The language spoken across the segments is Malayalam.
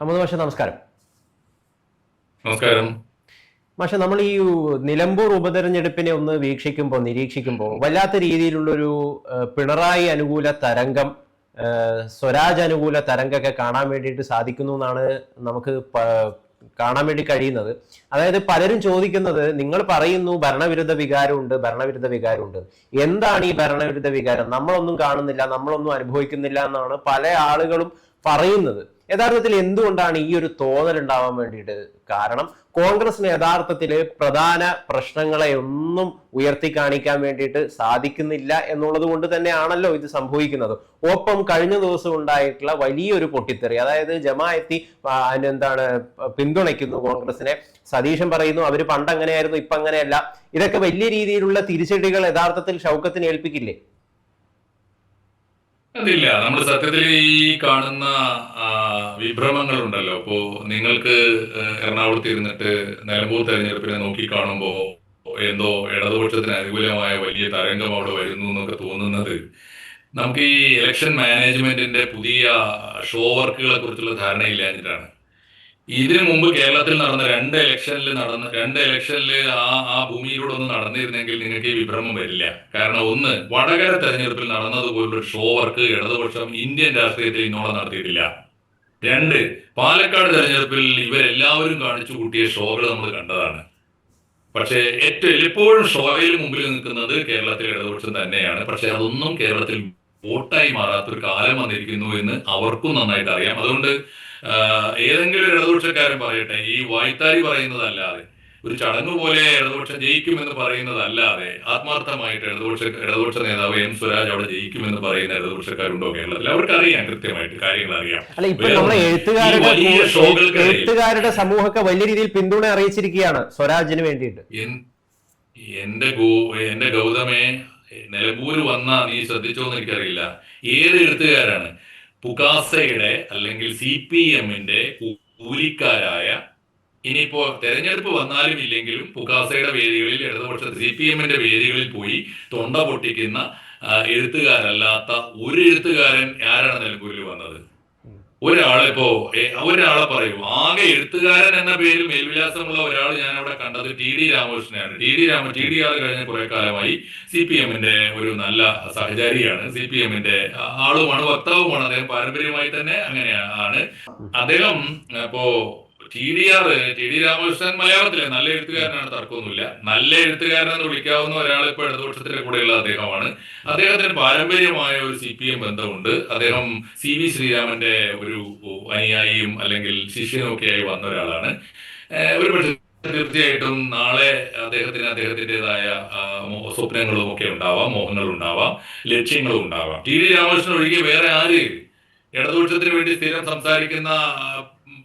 ഹമ്മദ് മാഷ നമസ്കാരം. നമസ്കാരം. മാഷ നമ്മൾ ഈ നിലമ്പൂർ ഉപതെരഞ്ഞെടുപ്പിനെ ഒന്ന് വീക്ഷിക്കുമ്പോൾ നിരീക്ഷിക്കുമ്പോൾ വല്ലാത്ത രീതിയിലുള്ളൊരു പിണറായി അനുകൂല തരംഗം സ്വരാജ് അനുകൂല തരംഗമൊക്കെ കാണാൻ വേണ്ടിയിട്ട് സാധിക്കുന്നു എന്നാണ് നമുക്ക് കാണാൻ വേണ്ടി കഴിയുന്നത്. അതായത് പലരും ചോദിക്കുന്നത് നിങ്ങൾ പറയുന്നു ഭരണവിരുദ്ധ വികാരമുണ്ട് ഭരണവിരുദ്ധ വികാരമുണ്ട്. എന്താണ് ഈ ഭരണവിരുദ്ധ വികാരം? നമ്മളൊന്നും കാണുന്നില്ല നമ്മളൊന്നും അനുഭവിക്കുന്നില്ല എന്നാണ് പല ആളുകളും പറയുന്നത്. യഥാർത്ഥത്തിൽ എന്തുകൊണ്ടാണ് ഈ ഒരു തോന്നൽ ഉണ്ടാവാൻ വേണ്ടിയിട്ട് കാരണം? കോൺഗ്രസിന് യഥാർത്ഥത്തിൽ പ്രധാന പ്രശ്നങ്ങളെ ഒന്നും ഉയർത്തി കാണിക്കാൻ വേണ്ടിയിട്ട് സാധിക്കുന്നില്ല എന്നുള്ളത് കൊണ്ട് തന്നെയാണല്ലോ ഇത് സംഭവിക്കുന്നത്. ഒപ്പം കഴിഞ്ഞ ദിവസം ഉണ്ടായിട്ടുള്ള വലിയൊരു പൊട്ടിത്തെറി അതായത് ജമായത്തി എന്താണ് പിന്തുണയ്ക്കുന്നു കോൺഗ്രസിനെ സതീശൻ പറയുന്നു അവർ പണ്ട് അങ്ങനെയായിരുന്നു ഇപ്പൊ അങ്ങനെയല്ല ഇതൊക്കെ വലിയ രീതിയിലുള്ള തിരിച്ചടികൾ യഥാർത്ഥത്തിൽ ഷൗക്കത്തിന് ഏൽപ്പിക്കില്ലേ? അതില്ല. നമ്മൾ സത്യത്തിൽ ഈ കാണുന്ന വിഭ്രമങ്ങൾ ഉണ്ടല്ലോ ഇപ്പോ നിങ്ങൾക്ക് എറണാകുളത്ത് ഇരുന്നിട്ട് നിലമ്പൂർ തെരഞ്ഞെടുപ്പിനെ നോക്കി കാണുമ്പോ എന്തോ ഇടതുപക്ഷത്തിന് അനുകൂലമായ വലിയ തരംഗം അവിടെ വരുന്നു എന്നൊക്കെ തോന്നുന്നത്. നമുക്ക് ഈ ഇലക്ഷൻ മാനേജ്മെന്റിന്റെ പുതിയ ഷോ വർക്കുകളെ കുറിച്ചുള്ള ധാരണയില്ലാഞ്ഞിട്ടാണ്. ഇതിനു മുമ്പ് കേരളത്തിൽ നടന്ന രണ്ട് ഇലക്ഷനിൽ നടന്ന രണ്ട് ഇലക്ഷനിൽ ആ ആ ഭൂമിയിലൂടെ ഒന്ന് നടന്നിരുന്നെങ്കിൽ നിങ്ങൾക്ക് ഈ വിഭ്രമം വരില്ല. കാരണം ഒന്ന് വടകര തെരഞ്ഞെടുപ്പിൽ നടന്നതുപോലുള്ള ഷോ വർക്ക് ഇടതുപക്ഷം ഇന്ത്യൻ രാഷ്ട്രീയത്തിൽ ഇന്നോളം നടത്തിയിട്ടില്ല. രണ്ട് പാലക്കാട് തെരഞ്ഞെടുപ്പിൽ ഇവരെല്ലാവരും കാണിച്ചു കൂട്ടിയ ഷോകൾ നമ്മൾ കണ്ടതാണ്. പക്ഷേ ഏറ്റവും എപ്പോഴും ഷോയിൽ മുമ്പിൽ നിൽക്കുന്നത് കേരളത്തിലെ ഇടതുപക്ഷം തന്നെയാണ്. പക്ഷെ അതൊന്നും കേരളത്തിൽ വോട്ടായി മാറാത്തൊരു കാലം വന്നിരിക്കുന്നു എന്ന് അവർക്കും നന്നായിട്ട് അറിയാം. അതുകൊണ്ട് ഏതെങ്കിലും ഒരു ഇടതുപക്ഷക്കാരൻ പറയട്ടെ ഈ വായ്ത്താരി പറയുന്നതല്ലാതെ ഒരു ചടങ്ങ് പോലെ ഇടതുപക്ഷം ജയിക്കുമെന്ന് പറയുന്നതല്ലാതെ ആത്മാർത്ഥമായിട്ട് ഇടതുപക്ഷ ഇടതുപക്ഷ നേതാവ് എം സ്വരാജ് അവിടെ ജയിക്കുമെന്ന് പറയുന്ന ഇടതുപക്ഷക്കാരുണ്ടോ കേരളത്തിൽ? അവർക്ക് അറിയാം കൃത്യമായിട്ട് കാര്യങ്ങൾ അറിയാം എഴുത്തുകാരുടെ സമൂഹമൊക്കെ വലിയ രീതിയിൽ പിന്തുണ അറിയിച്ചിരിക്കുകയാണ് സ്വരാജിന് വേണ്ടിയിട്ട്. എന്റെ ഗോ എന്റെ ഗൗതമേ നിലമ്പൂര് വന്ന നീ ശ്രദ്ധിച്ചോന്ന് എനിക്കറിയില്ല. ഏത് എഴുത്തുകാരാണ്? പുകാസയുടെ അല്ലെങ്കിൽ സി പി എമ്മിന്റെ കൂലിക്കാരായ ഇനിയിപ്പോ തെരഞ്ഞെടുപ്പ് വന്നാലും ഇല്ലെങ്കിലും പുകാസയുടെ വേദികളിൽ ഇടതുപക്ഷ സി പി എമ്മിന്റെ വേദികളിൽ പോയി തൊണ്ട പൊട്ടിക്കുന്ന എഴുത്തുകാരല്ലാത്ത ഒരു എഴുത്തുകാരൻ ആരാണ് നിലമ്പൂരിൽ വന്നത്? ഒരാളിപ്പോ ഒരാളെ പറയൂ ആകെ എഴുത്തുകാരൻ എന്ന പേരിൽ മേൽവിലാസമുള്ള ഒരാൾ ഞാൻ അവിടെ കണ്ടത് T D രാമകൃഷ്ണനാണ് T D Rama T D R കഴിഞ്ഞ കുറെ കാലമായി സി പി എമ്മിന്റെ ഒരു നല്ല സഹചാരിയാണ്. സി പി എമ്മിന്റെ ആളുമാണ് വക്താവുമാണ്. അദ്ദേഹം പാരമ്പര്യമായി തന്നെ അങ്ങനെയാണ്. അദ്ദേഹം ഇപ്പോ T D R T D Ramakrishnan മലയാളത്തിലെ. നല്ല എഴുത്തുകാരനാണ് തർക്കമൊന്നുമില്ല. നല്ല എഴുത്തുകാരനെന്ന് വിളിക്കാവുന്ന ഒരാൾ ഇപ്പോൾ ഇടതുപക്ഷത്തിന്റെ കൂടെയുള്ള അദ്ദേഹമാണ്. അദ്ദേഹത്തിന് പാരമ്പര്യമായ ഒരു സി പി എം ബന്ധമുണ്ട്. അദ്ദേഹം സി വി ശ്രീരാമന്റെ ഒരു അനുയായിയും അല്ലെങ്കിൽ ശിഷ്യനും ആയി വന്ന ഒരാളാണ്. ഒരു പക്ഷേ തീർച്ചയായിട്ടും നാളെ അദ്ദേഹത്തിന് അദ്ദേഹത്തിന്റെതായ സ്വപ്നങ്ങളും ഒക്കെ ഉണ്ടാവാം മോഹങ്ങളും ഉണ്ടാവാം ലക്ഷ്യങ്ങളും ഉണ്ടാവാം. ടി ഡി രാമകൃഷ്ണൻ ഒഴികെ വേറെ ആര് ഇടതുപക്ഷത്തിന് വേണ്ടി സ്ഥിരം സംസാരിക്കുന്ന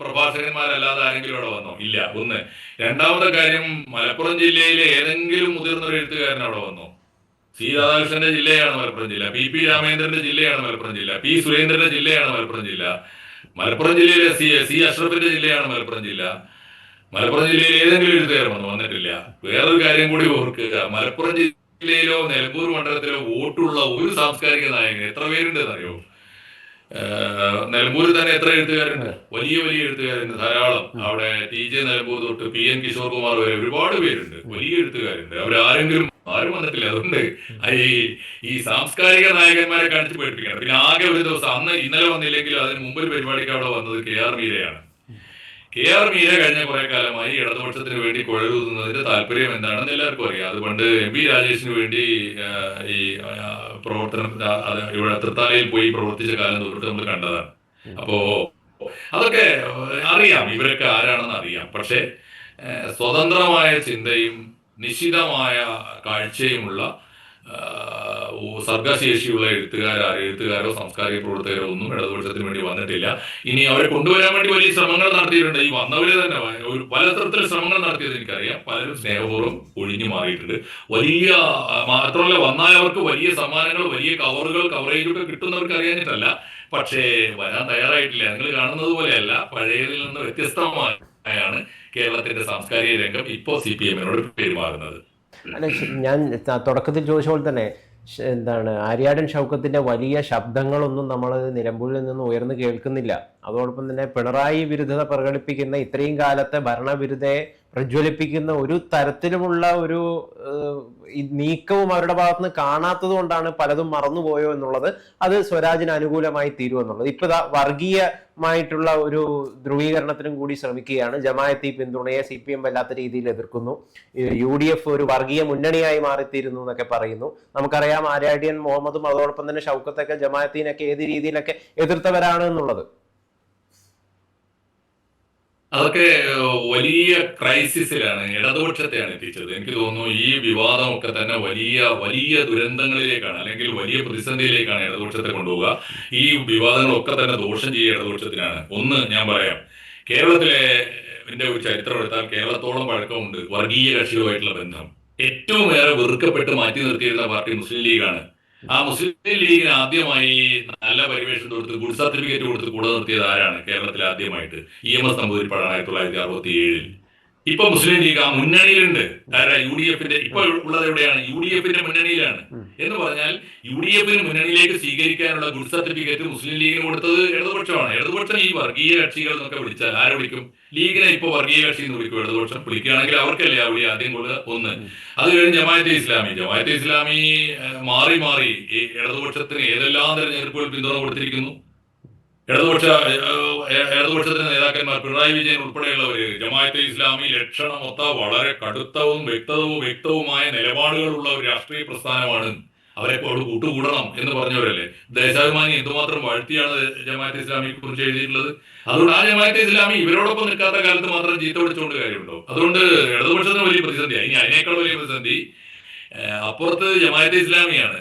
പ്രഭാഷകന്മാരല്ലാതെ ആരെങ്കിലും അവിടെ വന്നോ? ഇല്ല. ഒന്ന്. രണ്ടാമത്തെ കാര്യം മലപ്പുറം ജില്ലയിലെ ഏതെങ്കിലും മുതിർന്ന ഒരു എഴുത്തുകാരൻ അവിടെ വന്നോ? സി. രാധാകൃഷ്ണന്റെ ജില്ലയാണ് മലപ്പുറം ജില്ല. പി. പി. രാമേന്ദ്രന്റെ ജില്ലയാണ് മലപ്പുറം ജില്ല. പി. സുരേന്ദ്രന്റെ ജില്ലയാണ് മലപ്പുറം ജില്ല. മലപ്പുറം ജില്ലയിലെ സി. സി. അഷ്റഫിന്റെ ജില്ലയാണ് മലപ്പുറം ജില്ല. മലപ്പുറം ജില്ലയിൽ ഏതെങ്കിലും എഴുത്തുകാരൻ വന്നു? വന്നിട്ടില്ല. വേറൊരു കാര്യം കൂടി ഓർക്കുക. മലപ്പുറം ജില്ലയിലോ നിലമ്പൂർ മണ്ഡലത്തിലോ വോട്ടുള്ള ഒരു സാംസ്കാരിക നായകൻ എത്ര പേരുണ്ടെന്ന് അറിയോ നിലമ്പൂരിൽ തന്നെ എത്ര എഴുത്തുകാരുണ്ട്? വലിയ വലിയ എഴുത്തുകാരുണ്ട് ധാരാളം. അവിടെ ടി ജെ നിലമ്പൂർ തൊട്ട് പി എൻ കിഷോർ കുമാർ വരെ ഒരുപാട് പേരുണ്ട്. വലിയ എഴുത്തുകാരുണ്ട്. അവരാരെങ്കിലും ആരും വന്നിട്ടില്ല. അതുകൊണ്ട് ഈ ഈ സാംസ്കാരിക നായകന്മാരെ കാണിച്ച് പേടിപ്പിക്കണം പിന്നെ ആകെ ഒരു ദിവസം അന്ന് ഇന്നലെ വന്നില്ലെങ്കിൽ അതിന് മുമ്പ് ഒരു പരിപാടിക്ക് അവിടെ വന്നത് കെ ആർ മീരയാണ്. കെ ആർ മീര കഴിഞ്ഞ കുറെ കാലമായി ഇടതുപക്ഷത്തിന് വേണ്ടി കുഴലൂതുന്നതിന്റെ താല്പര്യം എന്താണെന്ന് എല്ലാവർക്കും അറിയാം. അതുകൊണ്ട് എം പി രാജേഷിന് വേണ്ടി ഈ പ്രവർത്തനം ഇവിടെ തൃത്താലയിൽ പോയി പ്രവർത്തിച്ച കാലം തൊട്ട് നമ്മൾ കണ്ടതാണ്. അപ്പോ അതൊക്കെ അറിയാം ഇവരൊക്കെ ആരാണെന്ന് അറിയാം. പക്ഷേ സ്വതന്ത്രമായ ചിന്തയും നിശ്ചിതമായ കാഴ്ചയുമുള്ള സർഗശേഷിയുള്ള എഴുത്തുകാരോ എഴുത്തുകാരോ സാംസ്കാരിക പ്രവർത്തകരോ ഒന്നും ഇടതുപക്ഷത്തിന് വേണ്ടി വന്നിട്ടില്ല. ഇനി അവരെ കൊണ്ടുവരാൻ വേണ്ടി വലിയ ശ്രമങ്ങൾ നടത്തിയിട്ടുണ്ട്. ഈ വന്നവര് തന്നെ ഒരു പലതരത്തിൽ ശ്രമങ്ങൾ നടത്തിയത് എനിക്കറിയാം. പലരും സ്നേഹപൂർവം ഒഴിഞ്ഞു മാറിയിട്ടുണ്ട്. വലിയ മാത്രമല്ല വന്നായവർക്ക് വലിയ സമ്മാനങ്ങൾ വലിയ കവറുകൾ കവറേജൊക്കെ കിട്ടുന്നവർക്ക് അറിയാനിട്ടല്ല പക്ഷേ വരാൻ തയ്യാറായിട്ടില്ല. നിങ്ങൾ കാണുന്നത് പോലെയല്ല. പഴയതിൽ നിന്ന് വ്യത്യസ്തമായാണ് കേരളത്തിന്റെ സാംസ്കാരിക രംഗം ഇപ്പോൾ സി പി എമ്മിനോട് പെരുമാറുന്നത്. ഞാൻ തുടക്കത്തിൽ ചോദിച്ച പോലെ തന്നെ എന്താണ് ആര്യാടൻ ഷൗക്കത്തിന്റെ വലിയ ശബ്ദങ്ങളൊന്നും നമ്മൾ നിലമ്പൂരിൽ നിന്ന് ഉയർന്നു കേൾക്കുന്നില്ല. അതോടൊപ്പം തന്നെ പിണറായി വിരുദ്ധത പ്രകടിപ്പിക്കുന്ന ഇത്രയും കാലത്തെ ഭരണവിരുദ്ധയെ പ്രജ്വലിപ്പിക്കുന്ന ഒരു തരത്തിലുമുള്ള ഒരു നീക്കവും അവരുടെ ഭാഗത്തുനിന്ന് കാണാത്തത് കൊണ്ടാണ് പലതും മറന്നുപോയോ എന്നുള്ളത് അത് സ്വരാജിന് അനുകൂലമായി തീരുമെന്നുള്ളത് ഇപ്പൊ വർഗീയമായിട്ടുള്ള ഒരു ധ്രുവീകരണത്തിനും കൂടി ശ്രമിക്കുകയാണ്. ജമായത്തി പിന്തുണയെ സി പി എം വല്ലാത്ത രീതിയിൽ എതിർക്കുന്നു. യു ഡി എഫ് ഒരു വർഗീയ മുന്നണിയായി മാറിത്തീരുന്നു എന്നൊക്കെ പറയുന്നു. നമുക്കറിയാം ആര്യാടിയൻ മുഹമ്മദും അതോടൊപ്പം തന്നെ ഷൗക്കത്തൊക്കെ ജമായത്തിനൊക്കെ ഏത് രീതിയിലൊക്കെ എതിർത്തവരാണ് എന്നുള്ളത്. അതൊക്കെ വലിയ ക്രൈസിസിലാണ് ഇടതുപക്ഷത്തെയാണ് എത്തിച്ചത്. എനിക്ക് തോന്നുന്നു ഈ വിവാദമൊക്കെ തന്നെ വലിയ വലിയ ദുരന്തങ്ങളിലേക്കാണ് അല്ലെങ്കിൽ വലിയ പ്രതിസന്ധിയിലേക്കാണ് ഇടതുപക്ഷത്തെ കൊണ്ടുപോകുക ഈ വിവാദങ്ങളൊക്കെ തന്നെ ദോഷം ചെയ്യുക ഇടതുപക്ഷത്തിനാണ്. ഒന്ന് ഞാൻ പറയാം കേരളത്തിലെ ഒരു ചരിത്രം എടുത്താൽ കേരളത്തോളം പഴക്കമുണ്ട് വർഗീയ കക്ഷികളുമായിട്ടുള്ള ബന്ധം. ഏറ്റവും ഏറെ വെറുക്കപ്പെട്ട് മാറ്റി നിർത്തിയിരുന്ന പാർട്ടി മുസ്ലിം ലീഗാണ്. ആ മുസ്ലിം ലീഗിന് ആദ്യമായി നല്ല പരിവേഷം കൊടുത്ത് ഗുഡ് സർട്ടിഫിക്കറ്റ് കൊടുത്ത് കൂടെ നിർത്തിയത് ആരാണ്? കേരളത്തിൽ ആദ്യമായിട്ട് ഇ എം എസ് നമ്പൂതിരിപ്പാടാണ് ആയിരത്തി തൊള്ളായിരത്തി അറുപത്തി ഏഴിൽ ഇപ്പൊ മുസ്ലിം ലീഗ് ആ മുന്നണിയിലുണ്ട്. ആരാ? യു ഡി എഫിന്റെ ഇപ്പൊ ഉള്ളത് എവിടെയാണ്? യു ഡി എഫിന്റെ മുന്നണിയിലാണ് എന്ന് പറഞ്ഞാൽ യു ഡി എഫിന് മുന്നണിയിലേക്ക് സ്വീകരിക്കാനുള്ള ഗുഡ് സർട്ടിഫിക്കറ്റ് മുസ്ലിം ലീഗിന് കൊടുത്തത് ഇടതുപക്ഷമാണ്. ഇടതുപക്ഷം ഈ വർഗീയ കക്ഷികൾ എന്നൊക്കെ വിളിച്ചാൽ ആരെ വിളിക്കും? ലീഗിനെ ഇപ്പൊ വർഗീയ കക്ഷി എന്ന് വിളിക്കും. ഇടതുപക്ഷം വിളിക്കുകയാണെങ്കിൽ അവർക്കല്ലേ ആ വിളി ആദ്യം കൊള്ളുക ഒന്ന്. അത് കഴിഞ്ഞ് ജമാഅത്തെ ഇസ്ലാമി. ജമാഅത്തെ ഇസ്ലാമി മാറി മാറി ഈ ഇടതുപക്ഷത്തിന് ഏതെല്ലാം തെരഞ്ഞെടുപ്പുകൾ പിന്തുണ കൊടുത്തിരിക്കുന്നു? ഇടതുപക്ഷ ഇടതുപക്ഷത്തിന്റെ നേതാക്കന്മാർ പിണറായി വിജയൻ ഉൾപ്പെടെയുള്ളവര് ജമാഅത്തെ ഇസ്ലാമി ലക്ഷണമൊത്ത വളരെ കടുത്തവും വ്യക്തവും വ്യക്തവുമായ നിലപാടുകളുള്ള ഒരു രാഷ്ട്രീയ പ്രസ്ഥാനമാണ് അവരെ അവിടെ കൂട്ടുകൂടണം എന്ന് പറഞ്ഞവരല്ലേ? ദേശാഭിമാനി എന്തുമാത്രം വാഴ്ത്തിയാണ് ജമാഅത്തെ ഇസ്ലാമിയെ കുറിച്ച് എഴുതിയിട്ടുള്ളത്? അതുകൊണ്ട് ആ ജമാഅത്തെ ഇസ്ലാമി ഇവരോടൊപ്പം നിൽക്കാത്ത കാലത്ത് മാത്രം ചീത്ത വിളിച്ചുകൊണ്ട് കാര്യമുണ്ടോ? അതുകൊണ്ട് ഇടതുപക്ഷത്തിന് വലിയ പ്രതിസന്ധിയാണ് ഇനി അതിനേക്കാൾ വലിയ പ്രതിസന്ധി അപ്പുറത്ത് ജമാഅത്തെ ഇസ്ലാമിയാണ്.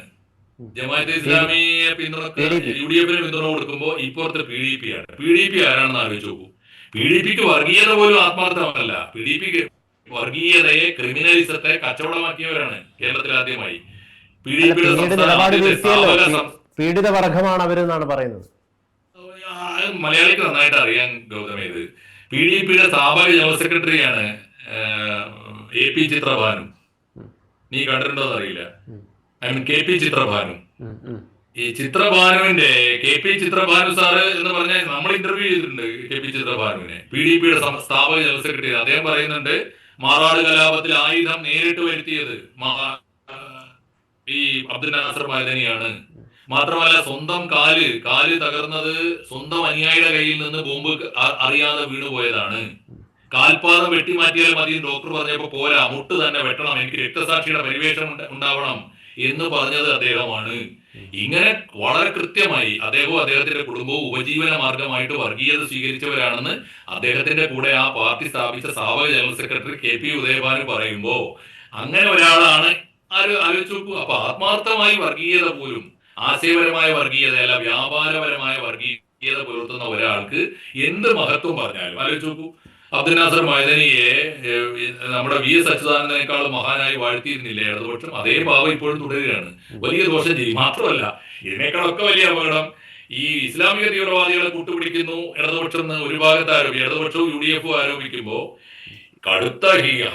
ജമാഅത്തെ ഇസ്ലാമിയെ പിന്തുണ PDP. യു ഡി എഫിന് പിന്തുണ കൊടുക്കുമ്പോൾ ഇപ്പോഴത്തെ പി ഡി പി ആണ് പി ഡി പി ആരാണെന്ന് ആലോചിച്ച് നോക്കൂ. പി ഡി പിക്ക് വർഗീയത പോലും ആത്മാർത്ഥമല്ല. പി ഡി പിക്ക് വർഗീയതയെ ക്രിമിനലിസത്തെ കച്ചവടമാക്കിയവരാണ് കേരളത്തിൽ ആദ്യമായി. പി ഡി പിയുടെ പീഡിത വർഗമാണ് അവരെന്നാണ് പറയുന്നത്. മലയാളിക്ക് നന്നായിട്ട് അറിയാൻ ഗൗതമേ ഇത് പി ഡി പിയുടെ സ്ഥാപക ജനറൽ സെക്രട്ടറിയാണ് എ പി ചിത്രഭാനു. നീ കണ്ടിട്ടുണ്ടോ അറിയില്ല. I mean K P Chithrabhanu. ഈ ചിത്രഭാനുവിന്റെ കെ പി ചിത്രഭാനു സാറ് എന്ന് പറഞ്ഞാൽ നമ്മൾ ഇന്റർവ്യൂ ചെയ്തിട്ടുണ്ട് കെ പി ചിത്രഭാനുവിനെ. പി ഡി പിയുടെ സ്ഥാപക ജനറൽ സെക്രട്ടറി അദ്ദേഹം പറയുന്നുണ്ട് മാറാട് കലാപത്തിൽ ആയുധം നേരിട്ട് വരുത്തിയത് ഈ അബ്ദുൽ നാസർ മൈദനിയാണ്. മാത്രമല്ല സ്വന്തം കാൽ കാൽ തകർന്നത് സ്വന്തം അനുയായിയുടെ കയ്യിൽ നിന്ന് ബോംബ് അറിയാതെ വീണുപോയതാണ് കാൽപാദം വെട്ടിമാറ്റിയാൽ മതി ഡോക്ടർ പറഞ്ഞപ്പോ പോരാ മുട്ട് തന്നെ വെട്ടണം. എനിക്ക് രക്തസാക്ഷിയുടെ പരിവേഷം ഉണ്ടാവണം. എന്ന് പറഞ്ഞത് അദ്ദേഹമാണ്. ഇങ്ങനെ വളരെ കൃത്യമായി അദ്ദേഹവും അദ്ദേഹത്തിന്റെ കുടുംബവും ഉപജീവന മാർഗമായിട്ട് വർഗീയത സ്വീകരിച്ചവരാണെന്ന് അദ്ദേഹത്തിന്റെ കൂടെ ആ പാർട്ടി സ്ഥാപിച്ച സ്ഥാപക general secretary K P Udayabhanu പറയുമ്പോ അങ്ങനെ ഒരാളാണ് ആര് ആലോചിച്ച് നോക്കൂ. അപ്പൊ ആത്മാർത്ഥമായി വർഗീയത പോലും ആശയപരമായ വർഗീയത അല്ല വ്യാപാരപരമായ വർഗീയത പുലർത്തുന്ന ഒരാൾക്ക് എന്ത് മഹത്വം പറഞ്ഞാലും ആലോചിച്ച് നോക്കൂ. അബ്ദുൽ നാസർ മൈദനിയെ നമ്മുടെ വി എസ് അച്യുതാനന്ദനേക്കാൾ മഹാനായി വാഴ്ത്തിയിരുന്നില്ലേ ഇടതുപക്ഷം? അതേ ഭാവം ഇപ്പോഴും തുടരുകയാണ്. വലിയ ദോഷം ചെയ്യും മാത്രമല്ല ഇതിനേക്കാളൊക്കെ വലിയ അപകടം ഈ ഇസ്ലാമിക തീവ്രവാദികളെ കൂട്ടുപിടിക്കുന്നു ഇടതുപക്ഷം എന്ന് ഒരു ഭാഗത്ത് ആരോപിക്കും ഇടതുപക്ഷവും യു ഡി എഫും ആരോപിക്കുമ്പോ കടുത്ത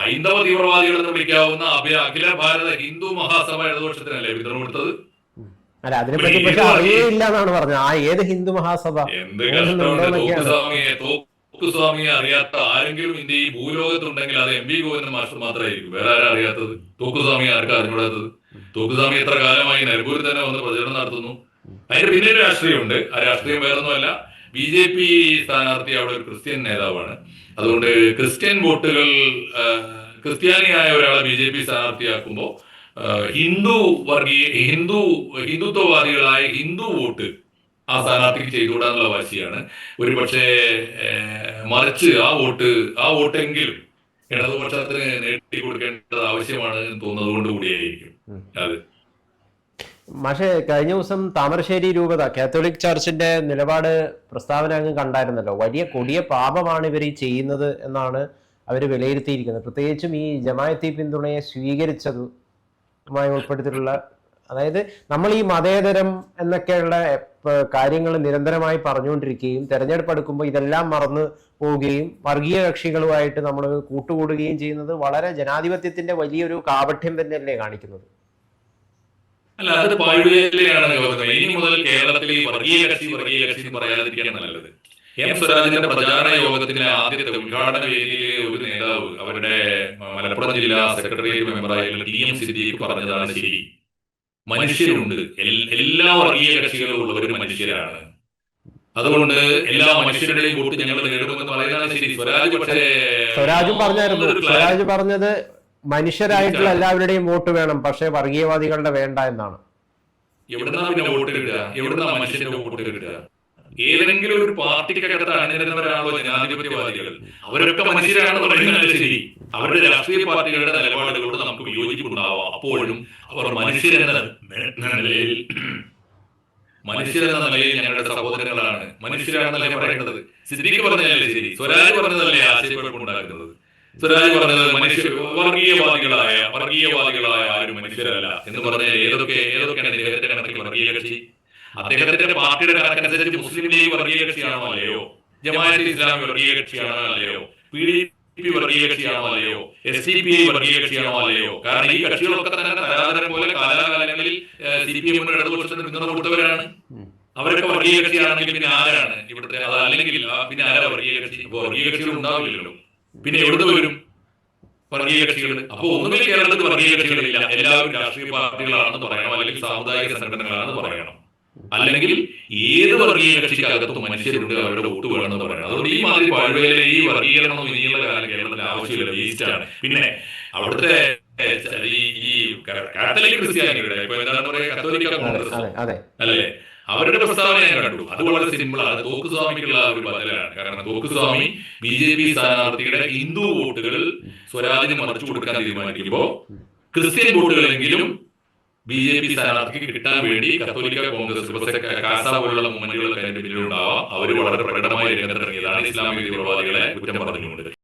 ഹൈന്ദവ തീവ്രവാദികൾ എന്ന് വിളിക്കാവുന്ന അഭയ അഖില ഭാരത ഹിന്ദു മഹാസഭ ഇടതുപക്ഷത്തിനല്ലേ പിന്തുണ കൊടുത്തത്? അല്ല അതിനെപ്പറ്റി പക്ഷെ അറിയില്ല എന്നാണ് പറഞ്ഞത്. ആ ഏത് ഹിന്ദു മഹാസഭ? എന്ത് കഷ്ടമുണ്ട്. തോക്കുസ്വാമിയെ അറിയാത്ത ആരെങ്കിലും ഇന്ത്യ ഈ ഭൂലോകത്തുണ്ടെങ്കിൽ അത് എം വി ഗോവിന്ദൻ മാസ്റ്റർ മാത്രമായിരിക്കും. വേറെ ആരാ അറിയാത്തത്? തോക്കുസ്വാമിയെ ആർക്കാ അറിഞ്ഞൂടാത്തത് തോക്കുസ്വാമി എത്ര കാലമായി നിലമ്പൂരിൽ തന്നെ വന്ന് പ്രചരണം നടത്തുന്നു. അതിന്റെ രാഷ്ട്രീയം രാഷ്ട്രീയമുണ്ട്. ആ രാഷ്ട്രീയം വേറൊന്നുമല്ല. ബി ജെ പി സ്ഥാനാർത്ഥി അവിടെ ഒരു ക്രിസ്ത്യൻ നേതാവാണ്. അതുകൊണ്ട് ക്രിസ്ത്യൻ വോട്ടുകൾ ക്രിസ്ത്യാനിയായ ഒരാളെ ബി ജെ പി സ്ഥാനാർത്ഥിയാക്കുമ്പോൾ ഹിന്ദു വർഗീയ ഹിന്ദു ഹിന്ദുത്വവാദികളായ ഹിന്ദു വോട്ട് ആ സ്ഥാനാർത്ഥിക്ക് ചെയ്തുകൂടാനുള്ള വാശിയാണ്. ഒരു പക്ഷേ മറിച്ച് ആ വോട്ട് ആ വോട്ടെങ്കിലും ഇടതുപക്ഷത്തിന് നേടി കൊടുക്കേണ്ടത് ആവശ്യമാണ് എന്ന് തോന്നുന്നത് കൊണ്ട് കൂടിയായിരിക്കും. അത്. പക്ഷേ കഴിഞ്ഞ ദിവസം താമരശ്ശേരി രൂപത കാത്തോലിക് ചർച്ചിന്റെ നിലപാട് പ്രസ്താവന അങ്ങ് കണ്ടായിരുന്നല്ലോ. വലിയ കൊടിയ പാപമാണ് ഇവർ ഈ ചെയ്യുന്നത് എന്നാണ് അവർ വിലയിരുത്തിയിരിക്കുന്നത്. പ്രത്യേകിച്ചും ഈ ജമായത്തി പിന്തുണയെ സ്വീകരിച്ചതുമായി ഉൾപ്പെടുത്തിയിട്ടുള്ള അതായത് നമ്മൾ ഈ മതേതരം എന്നൊക്കെയുള്ള കാര്യങ്ങൾ നിരന്തരമായി പറഞ്ഞുകൊണ്ടിരിക്കുകയും തെരഞ്ഞെടുപ്പ് എടുക്കുമ്പോൾ ഇതെല്ലാം മറന്നു പോവുകയും വർഗീയ കക്ഷികളുമായിട്ട് നമ്മൾ കൂട്ടുകൂടുകയും ചെയ്യുന്നത് വളരെ ജനാധിപത്യത്തിന്റെ വലിയൊരു കാപഠ്യം തന്നെയല്ലേ കാണിക്കുന്നത്. അല്ല അത് പാഴ്വേലയാണ് ഇനി മുതൽ കേരളത്തിൽ വർഗീയ കക്ഷി വർഗീയ കക്ഷി എന്ന് പറയാതിരിക്കുകയാണ് നല്ലത്. എം സ്വരാജിന്റെ പ്രചാരണ യോഗത്തിന്റെ ആദ്യത്തെ ഉദ്ഘാടന വേദിയിലെ ഒരു നേതാവ് അവരുടെ മലപ്പുറം ജില്ലാ സെക്രട്ടേറിയറ്റ് മെമ്പറായിട്ടുള്ള ടി എം സിദ്ദീഖ് പറഞ്ഞതാണ് ശരി. മനുഷ്യരുണ്ട്. എല്ലാ വർഗീയ കക്ഷികളും ഉള്ളവരും മനുഷ്യരാണ്. അതുകൊണ്ട് എല്ലാ മനുഷ്യരുടെയും വോട്ട് ഞങ്ങൾ നേടുമെന്ന് പറയുന്നതാണ് ശരി. സ്വരാജ് പക്ഷേ സ്വരാജ് പറഞ്ഞായിരുന്നു. സ്വരാജ് പറഞ്ഞത് മനുഷ്യരായിട്ടുള്ള എല്ലാവരുടെയും വോട്ട് വേണം പക്ഷേ വർഗീയവാദികളുടെ വേണ്ട എന്നാണ്. എവിടുന്നാ പിന്നെ വോട്ട് കിട്ടുക? എവിടുന്നാ മനുഷ്യന്റെ വോട്ട് കിട്ടുക? ഏതെങ്കിലും ഒരു പാർട്ടിക്കകത്ത് അണിനിരുന്നവരാണോ ജനാധിപത്യവാദികൾ? അവരൊക്കെ മനുഷ്യരാണ് പറയുന്നത് ശരി. അവരുടെ രാഷ്ട്രീയ പാർട്ടികളുടെ നിലപാടുകളോട് നമുക്ക് വിയോജിപ്പുണ്ടാവാം. അപ്പോഴും അവർ മനുഷ്യരെന്ന നിലയിൽ മനുഷ്യരെന്ന നിലയിൽ ഞങ്ങളുടെ സഹോദരങ്ങളാണ്. മനുഷ്യരാണെന്നല്ലേ പറയുന്നത് സിദ്ദിഖ് പറഞ്ഞതല്ലേ ശരി? സ്വരാജ് പറഞ്ഞതല്ലേ ആശയക്കുഴപ്പമുണ്ടാക്കുന്നത്? സ്വരാജ് പറഞ്ഞത് മനുഷ്യ വർഗീയവാദികളായ വർഗീയവാദികളായ ആരും മനുഷ്യരല്ല എന്ന് പറഞ്ഞാൽ ഏതൊക്കെ ഏതൊക്കെയാണ് വർഗീയ കക്ഷി? അദ്ദേഹത്തിന്റെ പാർട്ടിയുടെ കണക്കനുസരിച്ച് മുസ്ലിം ലീഗ് വർഗീയ കക്ഷിയാണോ അല്ലയോ? ജമാഅത്ത് ഇസ്ലാം വർഗീയ കക്ഷിയാണോ അല്ലയോ? പി ഡി പി വർഗീയ കക്ഷിയാണോ അല്ലയോ? എസ് സി പി ഐ വർഗീയ കക്ഷിയാണോ അല്ലയോ? കാരണം ഈ കക്ഷികളൊക്കെ തന്നെ തരാതരം പോലെ കാലാകാലങ്ങളിൽ സി പി എമ്മിന് ഇടതുപക്ഷത്തിന് പിന്തുണ കൊടുത്തവരാണ് അവരൊക്കെ വർഗീയ കക്ഷിയാണെങ്കിൽ പിന്നെ ആരാണ് ഇവിടുത്തെ? അതല്ലെങ്കിൽ പിന്നെ ആരാ വർഗീയ കക്ഷി? അപ്പൊ വർഗീയ കക്ഷികൾ ഉണ്ടാവില്ലല്ലോ. പിന്നെ എവിടെ വരും വർഗീയ കക്ഷികൾ? അപ്പൊ ഒന്നുകിൽ കേരളത്തിൽ വർഗീയ കക്ഷികളില്ല. എല്ലാവരും രാഷ്ട്രീയ പാർട്ടികളാണെന്ന് പറയണം അല്ലെങ്കിൽ സാമുദായിക സംഘടനകളാണെന്ന് പറയണം. അല്ലെങ്കിൽ ഏത് വർഗീയ കക്ഷിക്കകത്തും മനുഷ്യരുണ്ട് അവരുടെ വോട്ട് വേണമെന്ന് പറയുന്നത് അതുകൊണ്ട് ഈ മാതിരി പാഴ്വേല ഈ വർഗീകരണം ഇനിയുള്ള കാലം കേരളത്തിൽ ആവശ്യമില്ല വേസ്റ്റാണ് പിന്നെ അവിടുത്തെ ഈ കാത്തലിക് ക്രിസ്ത്യാനികളുടെ ഇപ്പൊ എന്താണ് പറയുക കത്തോലിക്ക കോൺഗ്രസ്. അല്ലേ? അവരുടെ പ്രസ്താവന ഞാൻ കണ്ടു. അത് വളരെ സിമ്പിൾ ആണ്. തോക്കുസ്വാമിക്കുള്ള ഒരു ബദലാണ്. കാരണം തോക്കുസ്വാമി ബി ജെ പി സ്ഥാനാർത്ഥിയുടെ ഹിന്ദു വോട്ടുകൾ സ്വരാജിന് മറിച്ചു കൊടുക്കാൻ തീരുമാനിക്കുമ്പോ ക്രിസ്ത്യൻ വോട്ടുകളെങ്കിലും ബി ജെ പി സ്ഥാനാർത്ഥിക്ക് കിട്ടാൻ വേണ്ടി കത്തോലിക്ക കോൺഗ്രസ് കാസ പോലുള്ള മുന്നണികളൊക്കെ അതിന്റെ പിന്നിലുണ്ടാവാം. അവർ വളരെ പ്രകടമായി രംഗത്തിറങ്ങിയതാണ് ഇസ്ലാമിക തീവ്രവാദികളെ കുറ്റം പറഞ്ഞുകൊണ്ട്.